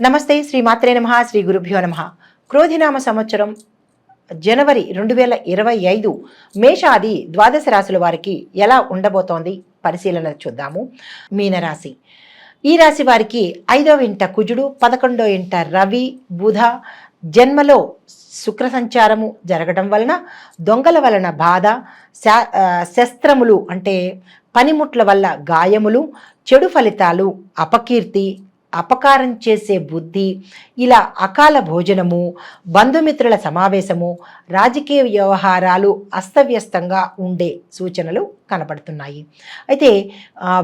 నమస్తే శ్రీ మాత్రే నమ శ్రీ గురుభ్యో నమ. క్రోధినామ సంవత్సరం జనవరి రెండు వేల ఇరవై ఐదు మేషాది ద్వాదశ రాశుల వారికి ఎలా ఉండబోతోంది? పరిశీలన చూద్దాము. మీనరాశి. ఈ రాశి వారికి ఐదవ ఇంట కుజుడు పదకొండో ఇంట రవి బుధ జన్మలో శుక్ర సంచారము జరగడం వలన దొంగల వలన బాధ శా- శస్త్రములు అంటే పనిముట్ల వల్ల గాయములు చెడు ఫలితాలు అపకీర్తి అపకారం చేసే బుద్ధి ఇలా అకాల భోజనము బంధుమిత్రుల సమావేశము రాజకీయ వ్యవహారాలు అస్తవ్యస్తంగా ఉండే సూచనలు కనపడుతున్నాయి. అయితే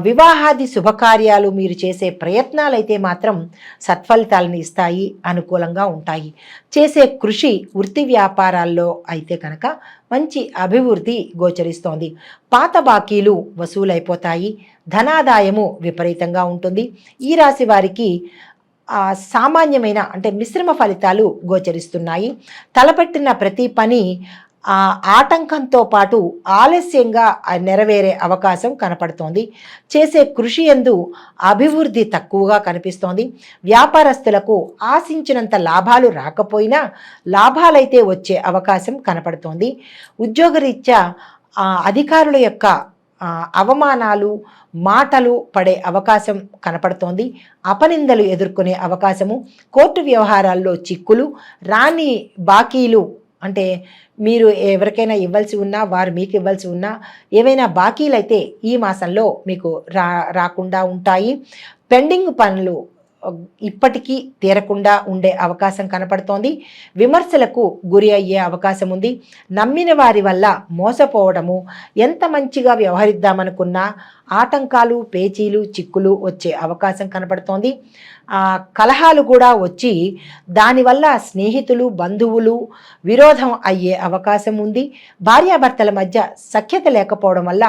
వివాహాది శుభకార్యాలు మీరు చేసే ప్రయత్నాలు అయితే మాత్రం సత్ఫలితాలను ఇస్తాయి అనుకూలంగా ఉంటాయి. చేసే కృషి వృత్తి వ్యాపారాల్లో అయితే కనుక మంచి అభివృద్ధి గోచరిస్తోంది. పాత బాకీలు వసూలైపోతాయి ధనాదాయము విపరీతంగా ఉంటుంది. ఈ రాశి వారికి సామాన్యమైన అంటే మిశ్రమ ఫలితాలు గోచరిస్తున్నాయి. తలపెట్టిన ప్రతి పని ఆ ఆటంకంతో పాటు ఆలస్యంగా నెరవేరే అవకాశం కనపడుతోంది. చేసే కృషి ఎందు అభివృద్ధి తక్కువగా కనిపిస్తోంది. వ్యాపారస్తులకు ఆశించినంత లాభాలు రాకపోయినా లాభాలైతే వచ్చే అవకాశం కనపడుతోంది. ఉద్యోగరీత్యా అధికారుల యొక్క అవమానాలు మాటలు పడే అవకాశం కనపడుతోంది. అపనిందలు ఎదుర్కొనే అవకాశము కోర్టు వ్యవహారాల్లో చిక్కులు రాని బాకీలు అంటే మీరు ఎవరికైనా ఇవ్వాల్సి ఉన్నా వారు మీకు ఇవ్వాల్సి ఉన్నా ఏవైనా బాకీలు అయితే ఈ మాసంలో మీకు రా రాకుండా ఉంటాయి. పెండింగ్ పనులు ఇప్పటికీ తీరకుండా ఉండే అవకాశం కనపడుతోంది. విమర్శలకు గురి అయ్యే అవకాశం ఉంది. నమ్మిన వారి వల్ల మోసపోవడము ఎంత మంచిగా వ్యవహరిద్దామనుకున్నా ఆటంకాలు పేచీలు చిక్కులు వచ్చే అవకాశం కనపడుతోంది. కలహాలు కూడా వచ్చి దానివల్ల స్నేహితులు బంధువులు విరోధం అయ్యే అవకాశం ఉంది. భార్యాభర్తల మధ్య సఖ్యత లేకపోవడం వల్ల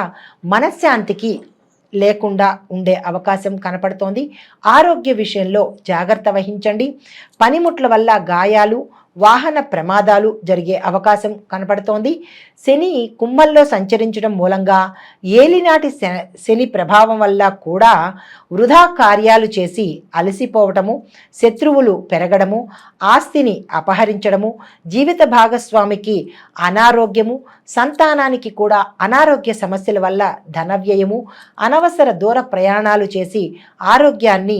మనశ్శాంతికి లేకుండా ఉండే అవకాశం కనపడుతోంది. ఆరోగ్య విషయంలో జాగ్రత్త వహించండి. పనిముట్ల వల్ల గాయాలు వాహన ప్రమాదాలు జరిగే అవకాశం కనపడుతోంది. శని కుమ్మల్లో సంచరించడం మూలంగా ఏలినాటి శ- శని ప్రభావం వల్ల కూడా వృధా కార్యాలు చేసి అలసిపోవటము శత్రువులు పెరగడము ఆస్తిని అపహరించడము జీవిత భాగస్వామికి అనారోగ్యము సంతానానికి కూడా అనారోగ్య సమస్యల వల్ల ధన వ్యయము అనవసర దూర ప్రయాణాలు చేసి ఆరోగ్యాన్ని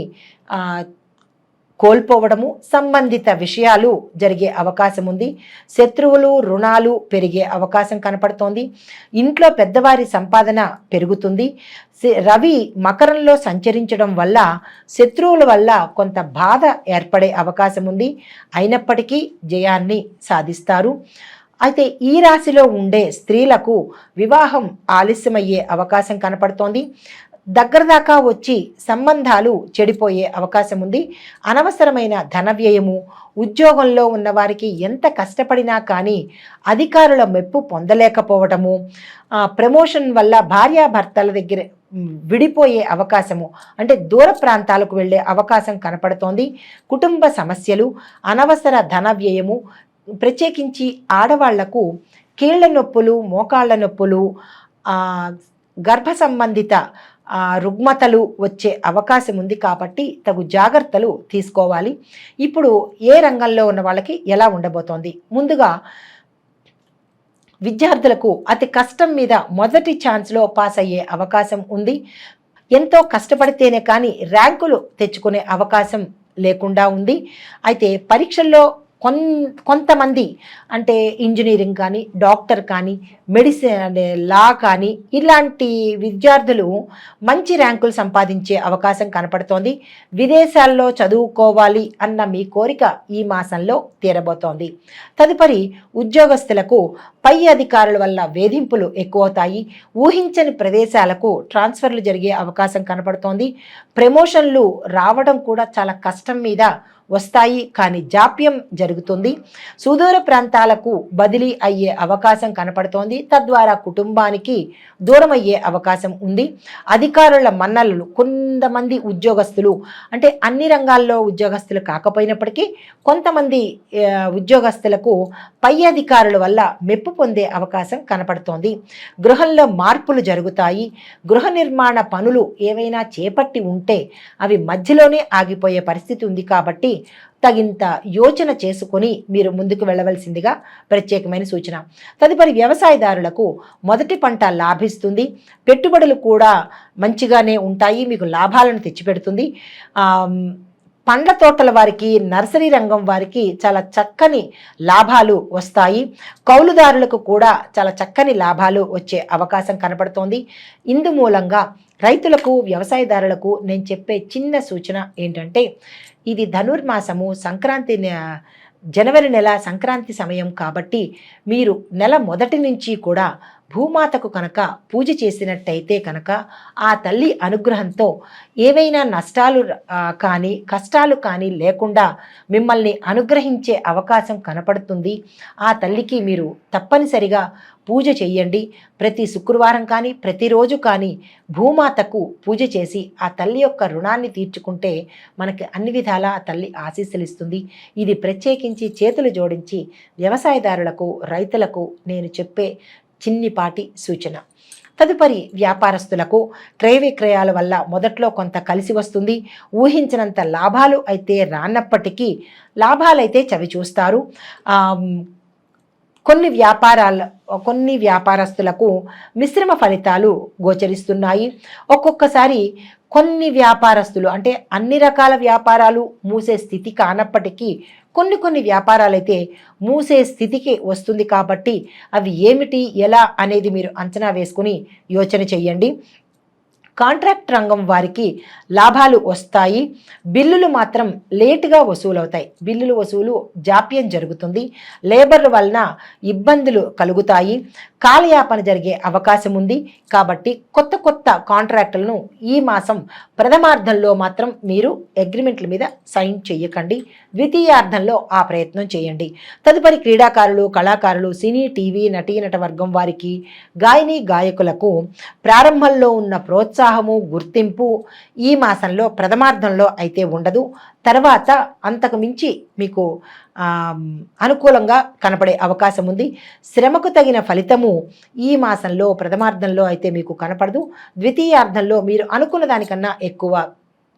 కోల్పోవడము సంబంధిత విషయాలు జరిగే అవకాశం ఉంది శత్రువులు రుణాలు పెరిగే అవకాశం కనపడుతోంది. ఇంట్లో పెద్దవారి సంపాదన పెరుగుతుంది. రవి మకరంలో సంచరించడం వల్ల శత్రువుల వల్ల కొంత బాధ ఏర్పడే అవకాశం ఉంది అయినప్పటికీ జయాన్ని సాధిస్తారు. అయితే ఈ రాశిలో ఉండే స్త్రీలకు వివాహం ఆలస్యమయ్యే అవకాశం కనపడుతోంది. దగ్గర దాకా వచ్చి సంబంధాలు చెడిపోయే అవకాశం ఉంది. అనవసరమైన ధన వ్యయము ఉద్యోగంలో ఉన్నవారికి ఎంత కష్టపడినా కానీ అధికారుల మెప్పు పొందలేకపోవటము ప్రమోషన్ వల్ల భార్యాభర్తల దగ్గర విడిపోయే అవకాశము అంటే దూర ప్రాంతాలకు వెళ్ళే అవకాశం కనపడుతోంది. కుటుంబ సమస్యలు అనవసర ధన వ్యయము ప్రత్యేకించి ఆడవాళ్ళకు కీళ్ళ నొప్పులు మోకాళ్ళ నొప్పులు గర్భ సంబంధిత రుగ్మతలు వచ్చే అవకాశం ఉంది కాబట్టి తగు జాగ్రత్తలు తీసుకోవాలి. ఇప్పుడు ఏ రంగంలో ఉన్న వాళ్ళకి ఎలా ఉండబోతోంది? ముందుగా విద్యార్థులకు అతి కష్టం మీద మొదటి ఛాన్స్లో పాస్ అయ్యే అవకాశం ఉంది. ఎంతో కష్టపడితేనే కానీ ర్యాంకులు తెచ్చుకునే అవకాశం లేకుండా ఉంది. అయితే పరీక్షల్లో కొన్ కొంతమంది అంటే ఇంజనీరింగ్ కానీ డాక్టర్ కానీ మెడిసిన్ అనే లా కానీ ఇలాంటి విద్యార్థులు మంచి ర్యాంకులు సంపాదించే అవకాశం కనపడుతోంది. విదేశాల్లో చదువుకోవాలి అన్న మీ కోరిక ఈ మాసంలో తీరబోతోంది. తదుపరి ఉద్యోగస్తులకు పై అధికారుల వల్ల వేధింపులు ఎక్కువవుతాయి. ఊహించని ప్రదేశాలకు ట్రాన్స్ఫర్లు జరిగే అవకాశం కనపడుతోంది. ప్రమోషన్లు రావడం కూడా చాలా కష్టం మీద వస్తాయి. కానీ జాప్యం జరుగుతుంది. సుదూర ప్రాంతాలకు బదిలీ అయ్యే అవకాశం కనపడుతోంది. తద్వారా కుటుంబానికి దూరం అయ్యే అవకాశం ఉంది. అధికారుల మన్నలు కొంతమంది ఉద్యోగస్తులు అంటే అన్ని రంగాల్లో ఉద్యోగస్తులు కాకపోయినప్పటికీ కొంతమంది ఉద్యోగస్తులకు పై అధికారుల వల్ల మెప్పు పొందే అవకాశం కనపడుతోంది. గృహంలో మార్పులు జరుగుతాయి. గృహ నిర్మాణ పనులు ఏవైనా చేపట్టి ఉంటే అవి మధ్యలోనే ఆగిపోయే పరిస్థితి ఉంది కాబట్టి తగింత యోచన చేసుకొని మీరు ముందుకు వెళ్ళవలసిందిగా ప్రత్యేకమైన సూచన. తదుపరి వ్యవసాయదారులకు మొదటి పంట లాభిస్తుంది. పెట్టుబడులు కూడా మంచిగానే ఉంటాయి. మీకు లాభాలను తెచ్చిపెడుతుంది. పండ్ల తోటల వారికి నర్సరీ రంగం వారికి చాలా చక్కని లాభాలు వస్తాయి. కౌలుదారులకు కూడా చాలా చక్కని లాభాలు వచ్చే అవకాశం కనపడుతోంది. ఇందు మూలంగా రైతులకు వ్యవసాయదారులకు నేను చెప్పే చిన్న సూచన ఏంటంటే ఇది ధనుర్మాసము సంక్రాంతి నె- జనవరి నెల సంక్రాంతి సమయం కాబట్టి మీరు నెల మొదటి నుంచి కూడా భూమాతకు కనుక పూజ చేసినట్టయితే కనుక ఆ తల్లి అనుగ్రహంతో ఏవైనా నష్టాలు కానీ కష్టాలు కానీ లేకుండా మిమ్మల్ని అనుగ్రహించే అవకాశం కనపడుతుంది. ఆ తల్లికి మీరు తప్పనిసరిగా పూజ చేయండి. ప్రతి శుక్రవారం కానీ ప్రతిరోజు కానీ భూమాతకు పూజ చేసి ఆ తల్లి యొక్క రుణాన్ని తీర్చుకుంటే మనకి అన్ని విధాలా ఆ తల్లి ఆశీస్సులు ఇస్తుంది ఇది ప్రత్యేకించి చేతులు జోడించి వ్యవసాయదారులకు రైతులకు నేను చెప్పే చిన్నిపాటి సూచన. తదుపరి వ్యాపారస్తులకు క్రయ విక్రయాల వల్ల మొదట్లో కొంత కలిసి వస్తుంది. ఊహించినంత లాభాలు అయితే రానప్పటికీ లాభాలైతే చవి చూస్తారు. కొన్ని వ్యాపారాల కొన్ని వ్యాపారస్తులకు మిశ్రమ ఫలితాలు గోచరిస్తున్నాయి. ఒక్కొక్కసారి కొన్ని వ్యాపారస్తులు అంటే అన్ని రకాల వ్యాపారాలు మూసే స్థితి కానప్పటికీ కొన్ని కొన్ని వ్యాపారాలైతే మూసే స్థితికి వస్తుంది కాబట్టి అవి ఏమిటి ఎలా అనేది మీరు అంచనా వేసుకుని యోచన చెయ్యండి కాంట్రాక్ట్ రంగం వారికి లాభాలు వస్తాయి. బిల్లులు మాత్రం లేటుగా వసూలవుతాయి. బిల్లులు వసూలు జాప్యం జరుగుతుంది. లేబర్ వలన ఇబ్బందులు కలుగుతాయి. కాలయాపన జరిగే అవకాశం ఉంది. కాబట్టి కొత్త కొత్త కాంట్రాక్టులను ఈ మాసం ప్రథమార్థంలో మాత్రం మీరు అగ్రిమెంట్ల మీద సైన్ చేయకండి ద్వితీయార్థంలో ఆ ప్రయత్నం చేయండి. తదుపరి క్రీడాకారులు కళాకారులు సినీ టీవీ నటీనట వర్గం వారికి గాయని గాయకులకు ప్రారంభంలో ఉన్న ప్రోత్సాహము గుర్తింపు ఈ మాసంలో ప్రథమార్థంలో అయితే ఉండదు. తర్వాత అంతకు మించి మీకు అనుకూలంగా కనపడే అవకాశం ఉంది. శ్రమకు తగిన ఫలితము ఈ మాసంలో ప్రథమార్థంలో అయితే మీకు కనపడదు. ద్వితీయార్థంలో మీరు అనుకున్న దానికన్నా ఎక్కువ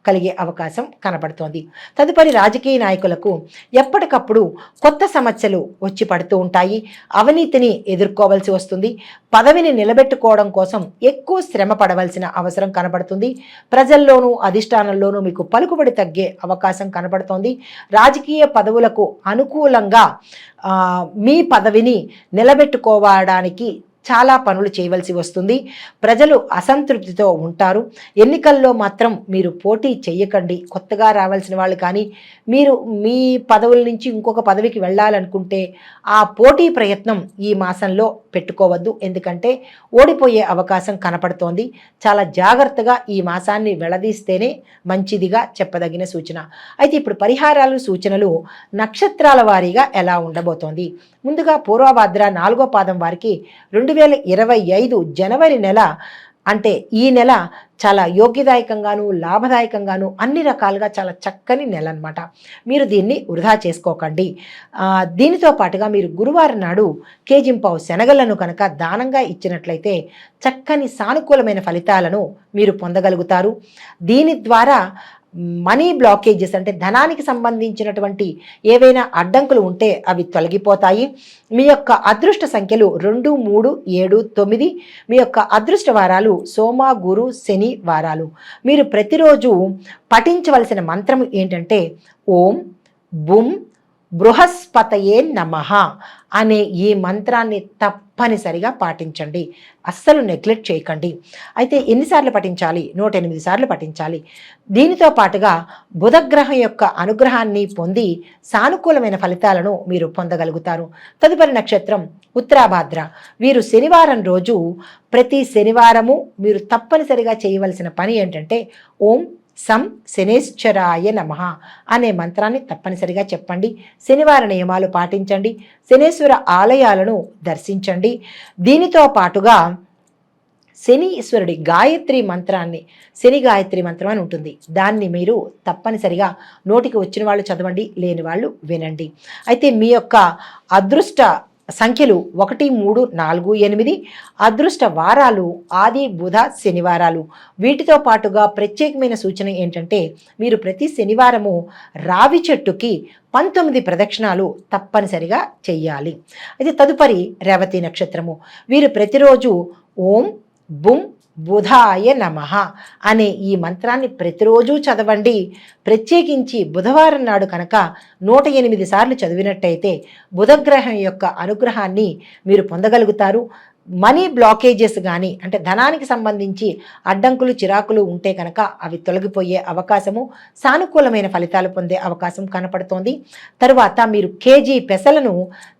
కలిగే అవకాశం కనబడుతోంది. తదుపరి రాజకీయ నాయకులకు ఎప్పటికప్పుడు కొత్త సమస్యలు వచ్చి పడుతూ ఉంటాయి. అవినీతిని ఎదుర్కోవాల్సి వస్తుంది. పదవిని నిలబెట్టుకోవడం కోసం ఎక్కువ శ్రమ పడవలసిన అవసరం కనబడుతుంది. ప్రజల్లోనూ అధిష్టానంలోనూ మీకు పలుకుబడి తగ్గే అవకాశం కనబడుతోంది. రాజకీయ పదవులకు అనుకూలంగా మీ పదవిని నిలబెట్టుకోవడానికి చాలా పనులు చేయవలసి వస్తుంది. ప్రజలు అసంతృప్తితో ఉంటారు. ఎన్నికల్లో మాత్రం మీరు పోటీ చేయకండి కొత్తగా రావాల్సిన వాళ్ళు కానీ మీరు మీ పదవుల నుంచి ఇంకొక పదవికి వెళ్ళాలనుకుంటే ఆ పోటీ ప్రయత్నం ఈ మాసంలో పెట్టుకోవద్దు. ఎందుకంటే ఓడిపోయే అవకాశం కనపడుతోంది. చాలా జాగ్రత్తగా ఈ మాసాన్ని వెళదీస్తేనే మంచిదిగా చెప్పదగిన సూచన. అయితే ఇప్పుడు పరిహారాలు సూచనలు నక్షత్రాల వారీగా ఎలా ఉండబోతోంది? ముందుగా పూర్వభాద్ర నాలుగో పాదం వారికి రెండు వేల ఇరవై ఐదు జనవరి నెల అంటే ఈ నెల చాలా యోగ్యదాయకంగాను లాభదాయకంగాను అన్ని రకాలుగా చాలా చక్కని నెల అన్నమాట. మీరు దీన్ని వృధా చేసుకోకండి. దీనితో పాటుగా మీరు గురువారం నాడు కేజింపావు శనగలను కనుక దానంగా ఇచ్చినట్లయితే చక్కని సానుకూలమైన ఫలితాలను మీరు పొందగలుగుతారు. దీని ద్వారా మనీ బ్లాకేజెస్ అంటే ధనానికి సంబంధించినటువంటి ఏవైనా అడ్డంకులు ఉంటే అవి తొలగిపోతాయి. మీ యొక్క అదృష్ట సంఖ్యలు రెండు మూడు ఏడు తొమ్మిది. మీ యొక్క అదృష్ట వారాలు సోమ గురు శని వారాలు. మీరు ప్రతిరోజు పఠించవలసిన మంత్రం ఏంటంటే ఓం బుం బృహస్పతయే నమః. అనే ఈ మంత్రాన్ని తప్పనిసరిగా పాటించండి. అస్సలు నెగ్లెక్ట్ చేయకండి. అయితే ఎన్నిసార్లు పఠించాలి? నూట ఎనిమిది సార్లు పఠించాలి. దీనితో పాటుగా బుధగ్రహం యొక్క అనుగ్రహాన్ని పొంది సానుకూలమైన ఫలితాలను మీరు పొందగలుగుతారు. తదుపరి నక్షత్రం ఉత్తరాభాద్ర. వీరు శనివారం రోజు ప్రతి శనివారము మీరు తప్పనిసరిగా చేయవలసిన పని ఏంటంటే ఓం సం శనేశ్వరాయ నమ అనే మంత్రాన్ని తప్పనిసరిగా చెప్పండి. శనివార నియమాలు పాటించండి. శనేశ్వర ఆలయాలను దర్శించండి. దీనితో పాటుగా శని ఈశ్వరుడి గాయత్రి మంత్రాన్ని శని గాయత్రి మంత్రం అని ఉంటుంది. దాన్ని మీరు తప్పనిసరిగా నోటికి వచ్చిన వాళ్ళు చదవండి లేని వాళ్ళు వినండి. అయితే మీ యొక్క అదృష్ట సంఖ్యలు ఒకటి మూడు నాలుగు ఎనిమిది అదృష్ట వారాలు ఆది బుధ శనివారాలు. వీటితో పాటుగా ప్రత్యేకమైన సూచన ఏంటంటే మీరు ప్రతి శనివారము రావి చెట్టుకి పంతొమ్మిది ప్రదక్షిణాలు తప్పనిసరిగా చెయ్యాలి. అయితే తదుపరి రేవతి నక్షత్రము. వీరు ప్రతిరోజు ఓం బుమ్ బుధాయ నమ అనే ఈ మంత్రాన్ని ప్రతిరోజు చదవండి. ప్రత్యేకించి బుధవారం నాడు కనుక నూట ఎనిమిది సార్లు చదివినట్టయితే బుధగ్రహం యొక్క అనుగ్రహాన్ని మీరు పొందగలుగుతారు. మనీ బ్లాకేజెస్ కానీ అంటే ధనానికి సంబంధించి అడ్డంకులు చిరాకులు ఉంటే కనుక అవి తొలగిపోయే అవకాశము సానుకూలమైన ఫలితాలు పొందే అవకాశం కనపడుతోంది. తరువాత మీరు కేజీ పెసలను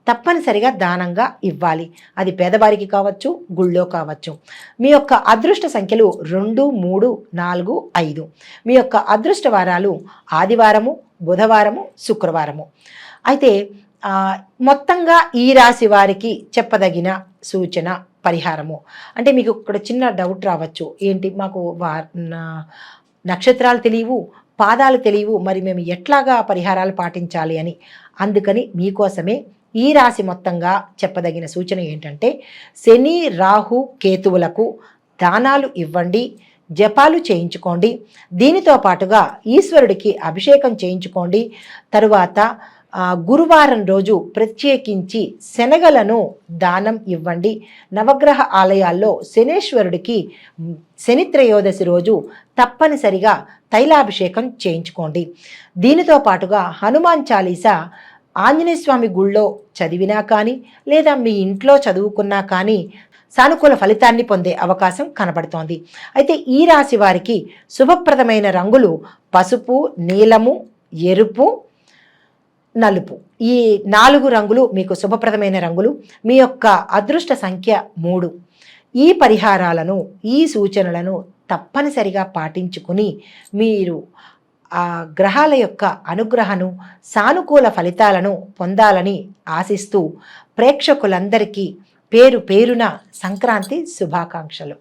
తప్పనిసరిగా దానంగా ఇవ్వాలి. అది పేదవారికి కావచ్చు గుళ్ళో కావచ్చు. మీ యొక్క అదృష్ట సంఖ్యలు రెండు మూడు నాలుగు ఐదు. మీ యొక్క అదృష్ట వారాలు ఆదివారము బుధవారము శుక్రవారము. అయితే మొత్తంగా ఈ రాశి వారికి చెప్పదగిన సూచన పరిహారము. అంటే మీకు ఇక్కడ చిన్న డౌట్ రావచ్చు. ఏంటి? మాకు నక్షత్రాలు తెలియవు పాదాలు తెలియవు. మరి మేము ఎట్లాగా పరిహారాలు పాటించాలి అని? అందుకని మీకోసమే ఈ రాశి మొత్తంగా చెప్పదగిన సూచన ఏంటంటే శని రాహు కేతువులకు దానాలు ఇవ్వండి జపాలు చేయించుకోండి. దీనితో పాటుగా ఈశ్వరుడికి అభిషేకం చేయించుకోండి. తరువాత గురువారం రోజు ప్రత్యేకించి శనగలను దానం ఇవ్వండి. నవగ్రహ ఆలయాల్లో శనేశ్వరుడికి శనిత్రయోదశి శని త్రయోదశి రోజు తప్పనిసరిగా తైలాభిషేకం చేయించుకోండి. దీనితో పాటుగా హనుమాన్ చాలీసా ఆంజనేయ స్వామి గుళ్ళో చదివినా కానీ లేదా మీ ఇంట్లో చదువుకున్నా కానీ సానుకూల ఫలితాన్ని పొందే అవకాశం కనబడుతోంది. అయితే ఈ రాశి వారికి శుభప్రదమైన రంగులు పసుపు నీలము ఎరుపు నలుపు. ఈ నాలుగు రంగులు మీకు శుభప్రదమైన రంగులు. మీ యొక్క అదృష్ట సంఖ్య మూడు. ఈ పరిహారాలను ఈ సూచనలను తప్పనిసరిగా పాటించుకుని మీరు ఆ గ్రహాల యొక్క అనుగ్రహను సానుకూల ఫలితాలను పొందాలని ఆశిస్తూ ప్రేక్షకులందరికీ పేరు పేరున సంక్రాంతి శుభాకాంక్షలు.